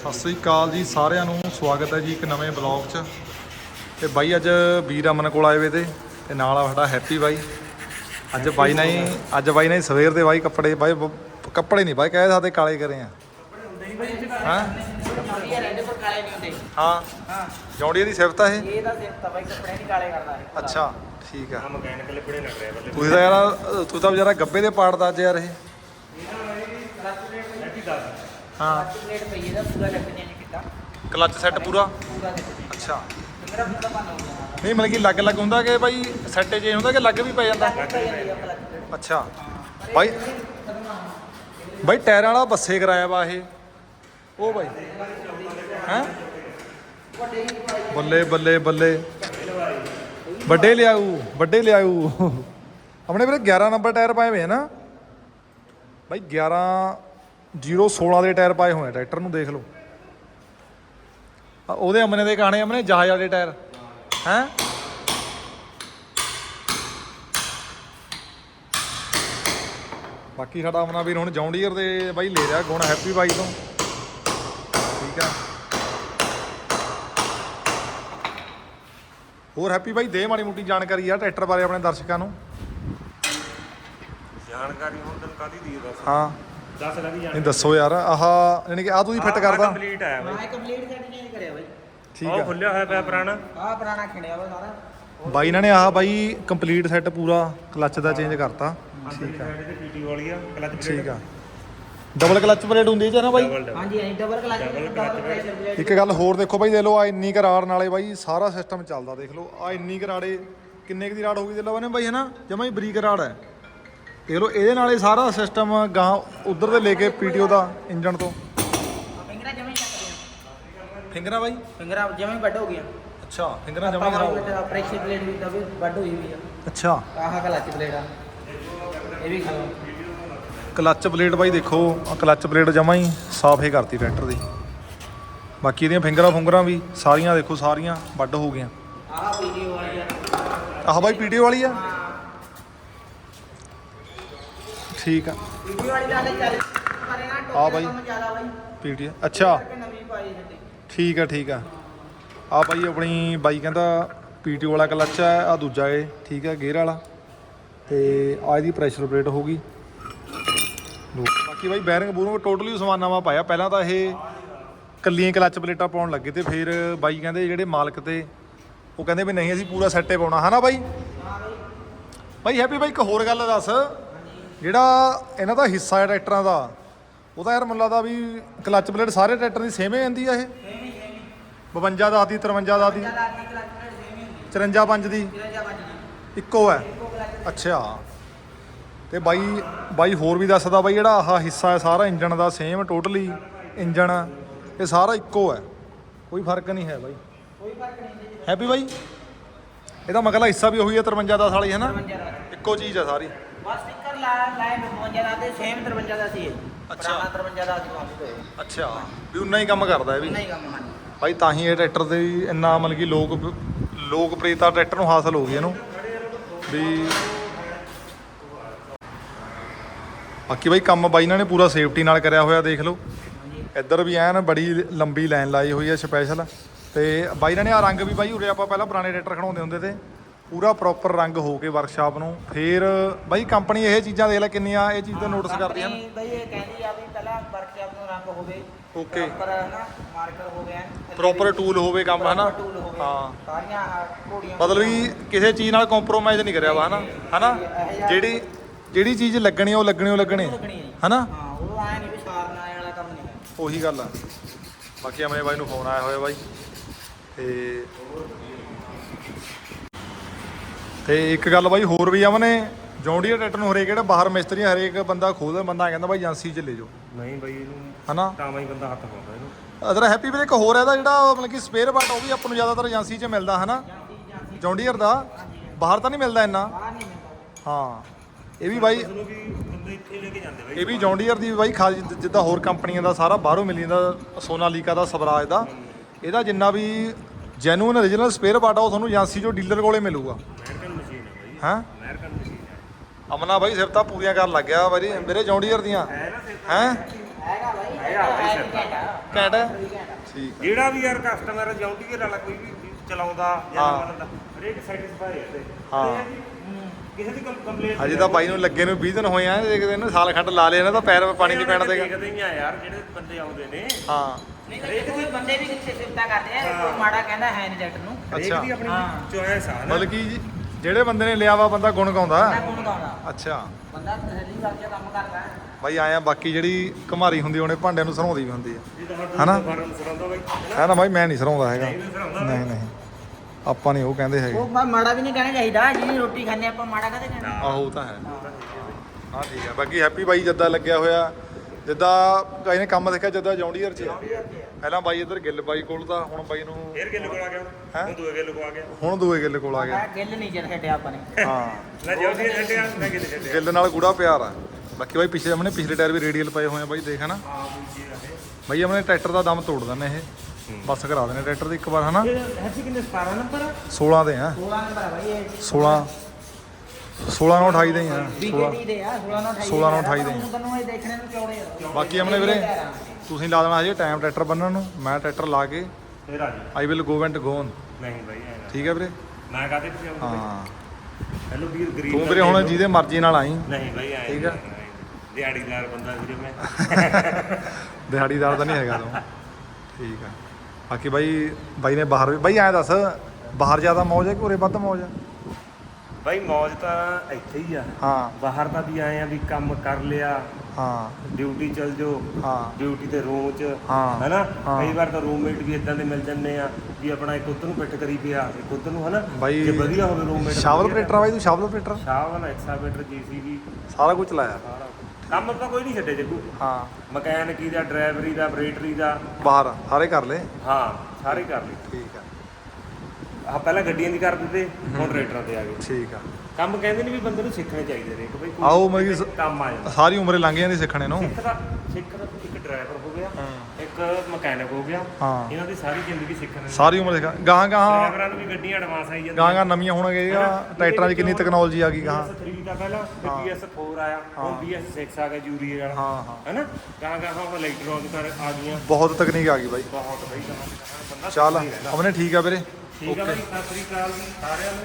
ਸਤਿ ਸ੍ਰੀ ਅਕਾਲ ਜੀ ਸਾਰਿਆਂ ਨੂੰ ਸਵਾਗਤ ਹੈ ਜੀ ਇੱਕ ਨਵੇਂ ਬਲੌਗ 'ਚ। ਤੇ ਬਾਈ ਅੱਜ ਵੀਰ ਅਮਨ ਕੋਲ ਆਏ ਵੇ ਤੇ ਤੇ ਨਾਲ ਆ ਸਾਡਾ ਹੈਪੀ ਬਾਈ। ਅੱਜ ਬਾਈ ਨਹੀਂ ਅੱਜ ਬਾਈ ਨਹੀਂ ਸਵੇਰ ਦੇ ਬਾਈ ਕੱਪੜੇ ਬਾਈ ਬ- ਕੱਪੜੇ ਨਹੀਂ ਬਾਈ ਕਹੇ ਸਾਡੇ ਕਾਲੇ ਕਰੇ ਆ। ਹਾਂ? ਵਧੀਆ ਰਹਿੰਦੇ ਪਰ ਕਾਲੇ ਨਹੀਂ ਹੁੰਦੇ ਹਾਂ ਹਾਂ ਜੌਂਡੀਆ ਦੀ ਸਿਫਤ ਆ ਇਹ? ਇਹ ਤਾਂ ਸਿਰ ਤਾਂ ਬਾਈ ਕੱਪੜੇ ਨਹੀਂ ਕਾਲੇ ਕਰਦਾ ਇਹ। ਅੱਛਾ ਠੀਕ ਆ। ਨਾ ਤੁਸੀਂ ਤਾਂ ਯਾਰ ਤੂੰ ਤਾਂ ਵਿਚਾਰਾ ਗੱਬੇ ਦੇ ਪਾੜਦਾ ਅੱਜ ਯਾਰ ਇਹ। ਹਾਂ। ਪਲੇਟ ਪਈ ਇਹਦਾ ਪੂਰਾ ਲੱਗ ਨਹੀਂ ਕੀਤਾ। ਕਲੱਚ ਸੈੱਟ ਪੂਰਾ ਅੱਛਾ। ਮੇਰਾ ਪੂਰਾ ਬੰਦ ਹੋ ਗਿਆ। ਨਹੀਂ ਮਤਲਬ ਕਿ ਲੱਗ ਲੱਗ ਹੁੰਦਾ ਕਿ ਬਾਈ ਸੈੱਟ ਚੇਂਜ ਹੁੰਦਾ ਕਿ ਲੱਗ ਵੀ ਪੈ ਜਾਂਦਾ? ਅੱਛਾ। ਬਾਈ ਬਾਈ ਟਾਇਰਾਂ ਵਾਲਾ ਬੱਸੇ ਕਰਾਇਆ ਵਾ ਇਹ। ਉਹ ਬਾਈ। ਹੈ? ਬੱਲੇ ਬੱਲੇ ਬੱਲੇ। ਵੱਡੇ ਲਿਆਊ ਵੱਡੇ ਲਿਆਊ। ਆਪਣੇ ਵੀਰੇ 11 ਨੰਬਰ ਟਾਇਰ ਪਾਏ ਹੋਏ ਨਾ। ਬਾਈ 11 016 ਦੇ ਟਾਇਰ ਪਾਏ ਹੋਏ ਆ ਟਰੈਕਟਰ ਨੂੰ ਦੇਖ ਲਓ। ਆ ਉਹਦੇ ਅਮਨੇ ਦੇ ਕਹਾਣੇ ਅਮਨੇ ਜਹਾਜ਼ ਵਾਲੇ ਟਾਇਰ। ਹੈ? ਬਾਕੀ ਸਾਡਾ ਅਮਨਾ ਵੀਰ ਹੁਣ ਜੌਂਡੀਅਰ ਦੇ ਬਾਈ ਲੈ ਰਿਹਾ ਗੁਣ ਹੈਪੀ ਬਾਈ ਤੋਂ। ਠੀਕ ਆ। ਹੋਰ ਹੈਪੀ ਬਾਈ ਦੇ ਮਾੜੀ ਮੋਟੀ ਜਾਣਕਾਰੀ ਆ ਟਰੈਕਟਰ ਬਾਰੇ ਆਪਣੇ ਦਰਸ਼ਕਾਂ ਨੂੰ। ਜਾਣਕਾਰੀ ਹੁਣ ਤੈਨੂੰ ਕਾਦੀ ਦੀ ਦੱਸ? ਹਾਂ। ਦੱਸ ਲੈ ਵੀ ਨਹੀਂ ਦੱਸੋ ਯਾਰ ਆਹ ਯਾਨੀ ਕਿ ਆ ਤੁਸੀਂ ਫਿੱਟ ਕਰਦਾ। ਕੰਪਲੀਟ ਆਇਆ ਬਾਈ। ਹਾਂ ਕੰਪਲੀਟ ਸੈਟ ਚੇਂਜ ਕਰਿਆ ਬਾਈ। ਠੀਕ ਉਹ ਆ। ਖੁੱਲਿਆ ਹੋਇਆ ਪਿਆ ਪੁਰਾਣਾ। ਆਹ ਪੁਰਾਣਾ ਖਿੰਡਿਆ ਵਾ ਸਾਰਾ। ਬਾਈ ਇਹਨਾਂ ਨੇ ਆਹ ਬਾਈ ਕੰਪਲੀਟ ਸੈੱਟ ਪੂਰਾ ਕਲੱਚ ਦਾ ਚੇਂਜ ਕਰਤਾ। ਠੀਕ ਹੈ ਤੇ ਪੀਟੀ ਵਾਲੀ ਆ ਕਲਚ ਠੀਕ ਆ। ਡਬਲ ਕਲੱਚ ਪਲੇਟ ਹੁੰਦੀ ਹੈ ਜੀ ਨਾ ਬਾਈ? ਡਬਲ ਹਾਂਜੀ ਹਾਂਜੀ double clutch double pressure plate ਇੱਕ ਗੱਲ ਹੋਰ ਦੇਖੋ ਬਾਈ ਦੇਖ ਲਓ ਆ ਇੰਨੀ ਕੁ ਰਾੜ ਨਾਲੇ ਬਾਈ ਸਾਰਾ ਸਿਸਟਮ ਚੱਲਦਾ ਦੇਖ ਲਓ। ਆ ਇੰਨੀ ਕੁ ਰਾੜੇ ਕਿੰਨੇ ਕੁ ਦੀ ਰਾੜ ਹੋਊਗੀ ਦੇਖ ਲਓ ਨੇ ਬਾਈ ਹੈ ਨਾ ਜਮਾ ਹੀ ਬਰੀਕ ਰਾੜ ਹੈ। ਦੇਖ ਲਓ ਇਹਦੇ ਨਾਲੇ ਸਾਰਾ ਸਿਸਟਮ ਗਾਂ ਉਧਰ ਦੇ ਲੈ ਕੇ ਪੀਟੀਓ ਦਾ ਇੰਜਨ ਤੋਂ। ਫਿੰਗਰਾਂ ਜਮੇ ਚੱਕ ਗਿਆ ਫਿੰਗਰਾਂ ਬਾਈ? ਫਿੰਗਰਾਂ ਜਮੇ ਵੱਡ ਹੋ ਗਿਆ ਅੱਛਾ ਫਿੰਗਰਾਂ ਜਮਾ ਖਰਾਬ ਪ੍ਰੈਸ਼ਰ ਪਲੇਟ ਵੀ ਦਬੇ ਵੱਡ ਹੋਈ ਹੋਈ ਆ। ਅੱਛਾ। ਆਹ ਕਲਚ ਪਲੇਟ ਆ। ਇਹ ਵੀ ਖਲੋ ਕਲੱਚ ਪਲੇਟ ਬਾਈ ਦੇਖੋ ਆ ਕਲੱਚ ਪਲੇਟ ਜਮਾ ਹੀ ਸਾਫ਼ ਹੀ ਕਰਤੀ ਟਰੈਕਟਰ ਦੀ। ਬਾਕੀ ਇਹਦੀਆਂ ਫਿੰਗਰਾਂ ਫੁੰਗਰਾਂ ਵੀ ਸਾਰੀਆਂ ਦੇਖੋ ਸਾਰੀਆਂ ਵੱਡ ਹੋ ਗਈਆਂ। ਆਹ ਵੀਡੀਓ ਆ। ਯਾਰ ਆਹ ਬਾਈ ਪੀਟੀਓ ਵਾਲੀ ਆ? ਠੀਕ ਆ। ਵੀਡੀਓ ਵਾਲੀ ਨਾਲ ਚੱਲ ਕਰੇ ਨਾ ਆ ਬਾਈ। ਦਾ ਕੰਮ ਜ਼ਿਆਦਾ ਬਾਈ ਪੀਟੀਓ ਅੱਛਾ। ਕਰਕੇ ਨਵੀਂ ਪਾਈ ਜਾਂਦੀ ਠੀਕ ਆ ਠੀਕ ਆ। ਆ ਬਾਈ ਆਪਣੀ ਬਾਈ ਕਹਿੰਦਾ ਪੀਟੀਓ ਵਾਲਾ ਕਲੱਚ ਆ ਆ ਦੂਜਾ ਏ ਠੀਕ ਆ ਗੇਅਰ ਵਾਲਾ। ਤੇ ਆ ਇਹਦੀ ਪ੍ਰੈਸ਼ਰ ਪਲੇਟ ਹੋਊਗੀ। ਲਓ, ਬਾਕੀ ਬਾਈ ਬੈਰਿੰਗ ਬੂਰਿੰਗ ਟੋਟਲੀ ਸਮਾਨ ਨਵਾਂ ਪਾਇਆ। ਪਹਿਲਾਂ ਤਾਂ ਇਹ ਕੱਲੀਆਂ ਕਲੱਚ ਪਲੇਟਾਂ ਪਾਉਣ ਲੱਗੇ ਤੇ ਫਿਰ ਬਾਈ ਕਹਿੰਦੇ ਜਿਹੜੇ ਮਾਲਕ ਤੇ ਉਹ ਕਹਿੰਦੇ ਵੀ ਨਹੀਂ ਅਸੀਂ ਪੂਰਾ ਸੈੱਟੇ ਪਾਉਣਾ। ਹਨਾ ਬਾਈ? ਬਾਈ ਹੈਪੀ ਬਾਈ ਇੱਕ ਹੋਰ ਗੱਲ ਦੱਸ। ਜਿਹੜਾ ਇਹਨਾਂ ਦਾ ਹਿੱਸਾ ਹੈ ਟਰੈਕਟਰਾਂ ਦਾ, ਉਹਦਾ ਯਾਰ ਮੈਨੂੰ ਲੱਗਦਾ ਵੀ ਕਲੱਚ ਪਲੇਟ ਸਾਰੇ ਟਰੈਕਟਰ ਦੀ ਸੇਮ ਹੀ ਜਾਂਦੀ ਆ ਇਹ? 52 ਦਾ ਦੀ 53 ਦਾ ਦੀ 54 5 ਦੀ? ਇੱਕੋ ਹੈ? ਅੱਛਾ। ਤੇ ਬਾਈ ਬਾਈ ਹੋਰ ਵੀ ਦੱਸਦਾ ਬਾਈ ਜਿਹੜਾ ਆਹ ਹਿੱਸਾ ਹੈ, ਸਾਰਾ ਇੰਜਣ ਦਾ ਸੇਮ ਟੋਟਲੀ ਇੰਜਣ, ਇਹ ਸਾਰਾ ਇੱਕੋ ਹੈ। ਕੋਈ ਫ਼ਰਕ ਨਹੀਂ ਹੈ ਬਾਈ। ਕੋਈ ਫ਼ਰਕ ਨਹੀਂ ਹੈਪੀ ਬਾਈ? ਇਹਦਾ ਮਗਲਾ ਹਿੱਸਾ ਵੀ ਉਹੀ ਹੈ 53 ਦਾ ਸਾਲੀ, ਹੈ ਨਾ? ਇੱਕੋ ਚੀਜ਼ ਹੈ ਸਾਰੀ। ਬਸ ਸਟicker ਲਾ ਲਾਏ 52 ਦਾ ਸੇਮ 53 ਦਾ ਸੀ ਇਹ। ਅੱਛਾ। ਪੁਰਾਣਾ 53 ਦਾ ਸੀ ਕੰਮ ਤੇ ਅੱਛਾ। ਵੀ ਉਨਾ ਹੀ ਕੰਮ ਕਰਦਾ ਇਹ ਵੀ? ਨਹੀਂ ਕੰਮ ਹਾਂਜੀ। ਭਾਈ ਤਾਂ ਹੀ ਇਹ ਟਰੈਕਟਰ ਦੇ ਵੀ ਇੰਨਾ ਮਤਲਬ ਕਿ ਲੋਕ ਲੋਕਪ੍ਰਿਯਤਾ ਟਰੈਕਟਰ ਨੂੰ ਹਾਸਲ ਹੋ ਗਈ ਇਹਨੂੰ। ਵੀ ਬਾਕੀ ਕੰਮ ਬਾਈ ਇਹਨਾਂ ਨੇ ਪੂਰਾ ਸੇਫਟੀ ਨਾਲ ਕਰਿਆ ਹੋਇਆ ਦੇਖ ਲਓ। ਇੱਧਰ ਵੀ ਐਨ ਬੜੀ ਲੰਬੀ ਲਾਈਨ ਲਾਈ ਹੋਈ ਹੈ ਸਪੈਸ਼ਲ ਤੇ ਬਾਈ ਇਹਨਾਂ ਨੇ ਆ ਰੰਗ ਵੀ ਬਾਈ ਉਰੇ ਆਪਾਂ ਪਹਿਲਾਂ ਪੁਰਾਣੇ ਟਰੈਕਟਰ ਖੜਾਉਂਦੇ ਹੁੰਦੇ ਤੇ। ਪੂਰਾ ਪ੍ਰੋਪਰ ਰੰਗ ਹੋ ਕੇ ਵਰਕਸ਼ਾਪ ਨੂੰ। ਫੇਰ ਬਾਈ ਕੰਪਨੀ ਇਹ ਚੀਜ਼ਾਂ ਦੇਖ ਲੈ ਕਿੰਨੀਆਂ ਇਹ ਚੀਜ਼ਾਂ ਨੋਟਿਸ ਕਰਦੀਆਂ ਨੇ। ਕੰਪਨੀ ਬਈ ਇਹ ਕਹਿੰਦੀ ਆ ਵੀ ਪਹਿਲਾਂ ਵਰਕਸ਼ਾਪ ਨੂੰ ਰੰਗ ਹੋਵੇ Okay. ਪਰ ਨਾ ਮਾਰਕਰ ਹੋ ਗਿਆ ਪ੍ਰੋਪਰ ਟੂਲ ਹੋਵੇ ਕੰਮ ਹਨਾ? ਹਾਂ। ਸਾਰੀਆਂ ਘੋੜੀਆਂ ਮਤਲਬ ਵੀ ਕਿਸੇ ਚੀਜ਼ ਨਾਲ ਕੰਪਰੋਮਾਈਜ਼ ਨਹੀਂ ਕਰਿਆ ਵਾ ਹਨਾ? ਹਨਾ? ਜਿਹੜੀ ਜਿਹੜੀ ਚੀਜ਼ ਲੱਗਣੀ ਉਹ ਲੱਗਣੀ ਉਹ ਲੱਗਣੀ। ਹਨਾ? ਹਾਂ ਉਹ ਆਇਆ ਨਹੀਂ ਵੀ ਸਾਰਨ ਆਏ ਵਾਲਾ ਕੰਮ ਨਹੀਂ ਹੈ ਉਹੀ ਗੱਲ ਆ। ਬਾਕੀ ਆਪਣੇ ਬਾਈ ਨੂੰ ਫੋਨ ਆਇਆ ਹੋਇਆ ਬਾਈ। ਤੇ ਤੇ ਇੱਕ ਗੱਲ ਬਾਈ ਹੋਰ ਵੀ ਆਵਨੇ ਜੌਂਡੀਆ ਟਰੈਕਟਰ ਨੂੰ ਹਰੇਕ ਜਿਹੜਾ ਬਾਹਰ ਮਿਸਤਰੀ ਆ, ਹਰੇਕ ਬੰਦਾ ਖੋਲਦਾ ਬੰਦਾ ਕਹਿੰਦਾ ਬਾਈ ਏਜੰਸੀ ਚ ਲੈ ਜਾਓ। ਨਹੀਂ ਬਾਈ ਇਹਨੂੰ ਹਨਾ? ਤਾਂ ਹੀ ਬੰਦਾ ਹੱਥ ਪਾਉਂਦਾ ਇਹਨੂੰ। ਅਦਰ ਹੈਪੀ ਵੀਰੇ ਇੱਕ ਹੋਰ ਇਹਦਾ ਜਿਹੜਾ ਮਤਲਬ ਕਿ ਸਪੇਅਰ ਪਾਰਟ ਉਹ ਵੀ ਆਪਾਂ ਨੂੰ ਜ਼ਿਆਦਾਤਰ ਏਜੰਸੀ 'ਚ ਮਿਲਦਾ ਹਨਾ? ਜੌਂਡੀਅਰ ਦਾ ਬਾਹਰ ਤਾਂ ਨਹੀਂ ਮਿਲਦਾ ਇੰਨਾ? ਬਾਹਰ ਨਹੀਂ ਮਿਲਦਾ। ਹਾਂ ਇਹ ਵੀ ਬਾਈ ਉਹਨੂੰ ਵੀ ਬੰਦੇ ਇੱਥੇ ਹੀ ਲੈ ਕੇ ਜਾਂਦੇ ਬਾਈ। ਇਹ ਵੀ ਜੌਂਡੀਅਰ ਦੀ ਬਾਈ ਖਾਸ ਜਿੱਦਾਂ ਹੋਰ ਕੰਪਨੀਆਂ ਦਾ ਸਾਰਾ ਬਾਹਰੋਂ ਮਿਲੀ ਜਾਂਦਾ ਸੋਨਾਲੀਕਾ ਦਾ ਸਵਰਾਜ ਦਾ। ਇਹਦਾ ਜਿੰਨਾ ਵੀ ਜੈਨੂਇਨ origignal ਸਪੇਅਰ ਪਾਰਟ ਆ ਉਹ ਤੁਹਾਨੂੰ ਏਜੰਸੀ ਚੋਂ ਡੀਲਰ ਕੋਲੇ ਮਿਲੂਗਾ। ਹੈ? ਅਮਰੀਕਨ ਮਸ਼ੀਨ ਹੈ ਅਮਨਾ ਬਾਈ ਸਿਫਤਾਂ ਪੂਰੀਆਂ ਕਰਨ ਲੱਗਿਆ ਬਾਈ ਮੇਰੇ ਜੌਂਡੀਅਰ ਦੀਆਂ। ਹੈ? ਨਾ ਸਿਰ ਹੈ? ਹੈਗਾ ਬਾਈ ਦਾ ਹੀ। ਸਿਰ ਦਾ। ਘੈਂਟ ਹੈ ਠੀਕ ਜਿਹੜਾ ਵੀ ਯਾਰ ਕਸਟਮਰ ਜਾਉਂਦੀ ਵਾਲਾ ਕੋਈ ਵੀ ਚਲਾਉਂਦਾ ਜਾਂ ਹਾਂ। ਮਤਲਬ ਹਰੇਕ ਸੈਟੀਸਫਾਈ ਹੈ। ਤੇ ਹਾਂ। ਇਹ ਹੈ ਜੀ, ਕਿਸੇ ਦੀ ਕੰਪਲੇਂਟ ਤਾਂ ਬਾਈ ਨੂੰ ਲੱਗੇ ਨੂੰ 20 ਦਿਨ ਹੋਏ ਆ ਦੇਖਦੇ ਨੇ ਸਾਲ ਖੰਡ ਲਾ ਲਿਆ ਨਾ ਤਾਂ ਪੈਰ ਪਾਣੀ ਨਹੀਂ ਪੈਣ ਦੇਗਾ। ਦੇਖਦੇ ਹੀ ਆ ਯਾਰ ਜਿਹੜੇ ਬੰਦੇ ਆਉਂਦੇ ਨੇ। ਹਾਂ। ਨਹੀਂ ਤਾਂ ਕੋਈ ਬੰਦੇ ਵੀ ਕਿੱਥੇ ਸਿਫਤਾ ਕਰਦੇ ਆ ਕੋਈ ਮਾੜਾ ਕਹਿੰਦਾ ਹੈ ਨਹੀਂ ਜੱਟ ਨੂੰ। ਅੱਛਾ। ਦੀ ਆਪਣੀ ਹਾਂ। ਚੋਇਸ ਆ ਨਾ ਮਤਲਬ ਕਿ ਜੀ, ਜਿਹੜੇ ਬੰਦੇ ਨੇ ਲਿਆ ਵਾ ਬੰਦਾ ਗੁਣ ਗਾਉਂਦਾ? ਬੰਦਾ ਗੁਣ ਗਾਉਂਦਾ। ਅੱਛਾ। ਬੰਦਾ ਤਸੱਲੀ ਕਰਕੇ ਕੰਮ ਕਰਦਾ ਹੈ। ਬਾਈ ਆਇਆ ਬਾਕੀ ਜਿਹੜੀ ਕੁਮਾਰੀ ਹੁੰਦੀ ਉਹਨੇ ਭਾਂਡਿਆਂ ਨੂੰ ਸਰੋਂਦੀ ਵੀ ਹੁੰਦੀ ਆ। ਹਨਾ? ਹੈ ਨਾ ਬਾਈ? ਮੈਂ ਨਹੀਂ ਸਰੋਂਦਾ ਹੈਗਾ। ਨਹੀਂ ਨਹੀਂ ਆਪਾਂ ਨਹੀਂ ਉਹ ਕਹਿੰਦੇ ਹੈਗੇ। ਉਹ ਮਾੜਾ ਵੀ ਨਹੀਂ ਕਹਿਣਾ ਚਾਹੀਦਾ। ਜਿਹਦੀ ਰੋਟੀ ਖਾਂਦੇ ਆਪਾਂ ਮਾੜਾ ਕਦੇ ਕਹਿਣਾ? ਆਹੋ ਉਹ ਤਾਂ ਹੈ। ਹਾਂ ਠੀਕ ਹੈ ਬਾਕੀ ਹੈਪੀ ਬਾਈ ਜੱਦਾ ਲੱਗਿਆ ਹੋਇਆ ਜਿੱਦਾਂ ਕਈ ਨੇ ਕੰਮ ਦੇਖਿਆ ਜਿੱਦਾਂ ਜੌਂਡੀਅਰ ਚ। ਪਹਿਲਾਂ ਬਾਈ ਇੱਧਰ ਗਿੱਲ ਬਾਈ ਕੋਲ ਤਾਂ ਹੁਣ ਬਾਈ ਨੂੰ ਫੇਰ ਗਿੱਲ ਕੋਲ ਆ ਗਿਆ ਹੈਂ? ਹੁਣ ਦੂਏ ਗਿੱਲ ਕੋਲ ਆ ਗਿਆ। ਹੁਣ ਦੂਏ ਗਿੱਲ ਕੋਲ ਆ ਗਿਆ। ਮੈਂ ਗਿੱਲ ਨਹੀਂ ਜਦ ਛੱਡਿਆ ਆਪਾਂ ਨੇ। ਹਾਂ। ਨਾ ਜਲਦੀ ਛੱਡਿਆ ਨਾ ਗਿੱਲ ਛੱਡਿਆ। ਗਿੱਲ ਨਾਲ ਗੂੜਾ ਪਿਆਰ ਆ। ਬਾਕੀ ਬਾਈ ਪਿਛਲੇ ਆਪਣੇ ਪਿਛਲੇ ਟਾਇਰ ਵੀ ਰੇਡੀਅਲ ਪਏ ਹੋਏ ਆ ਬਾਈ ਦੇਖ ਹਨਾ? ਆ ਇਹ। ਬਾਈ ਆਪਣੇ ਟਰੈਕਟਰ ਦਾ ਦਮ ਤੋੜ ਦਿੰਦੇ ਇਹ। ਬਸ ਕਰਾ ਦਿੰਦੇ ਟਰੈਕਟਰ ਦੀ ਇੱਕ ਵਾਰ ਹਨਾ? ਇਹ ਹੈਸੀ ਕਿੰਨੇ 17 ਨੰਬਰ? 16 ਦੇ ਆ। 16 ਨੰਬਰ ਆ ਬਾਈ ਇਹ। 16 16 ਨੂੰ 28 ਦੇ ਹੀ ਆ। 16 BKT ਦੇ ਆ 16 ਨੂੰ 28 16 ਨੂੰ 28 ਦੇ। ਹੁਣ ਤੈਨੂੰ ਇਹ ਦੇਖਣੇ ਨੂੰ ਚੌੜੇ ਆ। ਬਾਕੀ ਆਪਣੇ ਵੀਰੇ ਤੁਸੀਂ ਲਾ ਦੇਣਾ ਹਜੇ ਟਾਈਮ ਟਰੈਕਟਰ ਬੰਨਣ ਨੂੰ ਮੈਂ ਟਰੈਕਟਰ ਲਾ ਕੇ। ਫੇਰ ਆ ਜੀ I will go and gone ਨਹੀਂ ਬਾਈ ਐਂ ਨਾ। ਠੀਕ ਹੈ ਵੀਰੇ? ਮੈਂ ਪਿੱਛੇ ਆਉਂਦਾ ਹਾਂ। ਹੈਲੋ ਵੀਰ ਗਰੀਬ ਤੂੰ ਵੀਰੇ ਹੁਣ। ਜਿਹਦੇ ਮਰਜ਼ੀ ਨਾਲ ਆਈ। ਨਹੀਂ ਬਾਈ ਐਂ ਠੀਕ ਆ। ਨਹੀਂ, ਨਹੀਂ। ਦਿਹਾੜੀਦਾਰ ਬੰਦਾ ਵੀਰੇ ਮੈਂ। ਦਿਹਾੜੀਦਾਰ ਤਾਂ ਨਹੀਂ ਹੈਗਾ ਤੂੰ। ਠੀਕ ਆ। ਬਾਕੀ ਬਾਈ ਬਾਈ ਨੇ ਬਾਹਰ ਵੀ ਬਾਈ ਐਂ ਦੱਸ ਬਾਹਰ ਜ਼ਿਆਦਾ ਮੌਜ ਹੈ ਕਿ ਉਰੇ ਵੱਧ ਮੌਜ ਹੈ? ਬਾਈ ਮੌਜ ਤਾਂ ਇੱਥੇ ਹੀ ਆ। ਹਾਂ। ਬਾਹਰ ਤਾਂ ਵੀ ਆਏ ਆ ਵੀ ਕੰਮ ਕਰ ਲਿਆ। ਹਾਂ। ਡਿਊਟੀ ਚਲ ਜਾਓ। ਹਾਂ। ਡਿਊਟੀ ਤੇ ਰੂਮ ਚ। ਹਾਂ। ਹੈਨਾ? ਹਾਂ। ਕਈ ਵਾਰ ਤਾਂ ਰੂਮਮੇਟ ਵੀ ਇਦਾਂ ਦੇ ਮਿਲ ਜਾਂਦੇ ਆ ਵੀ ਆਪਣਾ ਇੱਕ ਉੱਧਰ ਨੂੰ ਪਿੱਟ ਕਰੀ ਪਿਆ ਇੱਕ ਉੱਧਰ ਨੂੰ ਹਨਾ? ਬਾਈ ਜੇ ਵਧੀਆ ਹੋਵੇ ਰੂਮਮੇਟ ਸ਼ਾਵਲ ਆਪਰੇਟਰ ਆ ਬਾਈ ਤੂੰ ਸ਼ਾਵਲ ਆਪਰੇਟਰ ਸ਼ਾਵਲ ਐਕਸਾਵੇਟਰ ਜੀਸੀਬੀ। ਸਾਰਾ ਕੁਝ ਲਾਇਆ। ਸਾਰਾ ਕੰਮ ਤਾਂ ਕੋਈ ਨਹੀਂ ਛੱਡੇ ਜੱਗੂ। ਹਾਂ। ਮਕੈਨਿਕੀ ਦਾ ਡਰਾਈਵਰੀ ਦਾ ਆਪਰੇਟਰੀ ਦਾ। ਬਾਹਰ ਸਾਰੇ ਕਰ ਲੈ ਹਾਂ ਸਾਰੇ ਕਰ ਲਈ ਠੀਕ ਆ। ਆ ਪਹਿਲਾਂ ਗੱਡੀਆਂ ਦੀ ਕਰ ਦਿੱਤੇ ਹੁਣ ਤੇ ਆ ਗਏ। ਠੀਕ ਆ। ਕੰਮ ਕਹਿੰਦੇ ਨੇ ਵੀ ਬੰਦੇ ਨੂੰ ਸਿੱਖਣੇ ਚਾਹੀਦੇ ਨੇ ਕਿ ਬਈ ਕੋਈ ਆਓ ਮਤਲਬ ਕਿ ਸ- ਕੰਮ ਆ ਜਾਂਦਾ ਸਾਰੀ ਉਮਰੇ ਲੰਘ ਜਾਂਦੀ ਸਿੱਖਣੇ ਨੂੰ। ਸਿੱਖ ਦਾ ਸਿੱਖ ਦਾ ਇੱਕ ਡਰਾਈਵਰ ਹੋ ਗਿਆ। ਇੱਕ ਮਕੈਨਿਕ ਹੋ ਗਿਆ ਹਾਂ। ਇਹਨਾਂ ਦੀ ਸਾਰੀ ਜ਼ਿੰਦਗੀ ਸਿੱਖਣ ਦੀ ਸਾਰੀ ਉਮਰ ਸਿੱਖ। ਗਾਹਾਂ ਗਾਹਾਂ ਡਰਾਈਵਰਾਂ ਨੂੰ ਵੀ ਗੱਡੀਆਂ ਐਡਵਾਂਸ ਆਈ ਜਾਂਦੀਆਂ। ਗਾਹਾਂ ਗਾਹਾਂ ਨਵੀਆਂ ਹੋਣਗੀਆਂ ਟਰੈਕਟਰਾਂ 'ਚ ਕਿੰਨੀ ਟੈਕਨੋਲੋਜੀ ਆ ਗਈ ਗਾਹਾਂ। BS3 ਦਾ ਪਹਿਲਾਂ ਫਿਰ BS4 ਆਇਆ ਹੁਣ BS6 ਆ ਗਿਆ ਜੂਰੀ ਵਾਲਾ। ਹਾਂ ਹਾਂ। ਹੈਨਾ? ਗਾਹਾਂ ਗਾਹਾਂ ਹੁਣ ਇਲੈਕਟ੍ਰੋਨਿਕ ਆ ਗਈਆਂ। ਬਹੁਤ ਤਕਨੀਕ ਆ ਗਈ ਬਾਈ। ਬਹੁਤ ਬਈ ਗਾਹਾਂ ਗਾਹਾਂ। ਬੰਦਾ ਚੱਲ। ਆਪਣੇ ਠੀਕ ਆ ਵੀਰੇ। ਠੀਕ ਆ ਬਾਈ ਸਤਿ ਸ੍ਰੀ ਅਕਾਲ ਜੀ ਸਾਰਿਆਂ ਨੂੰ।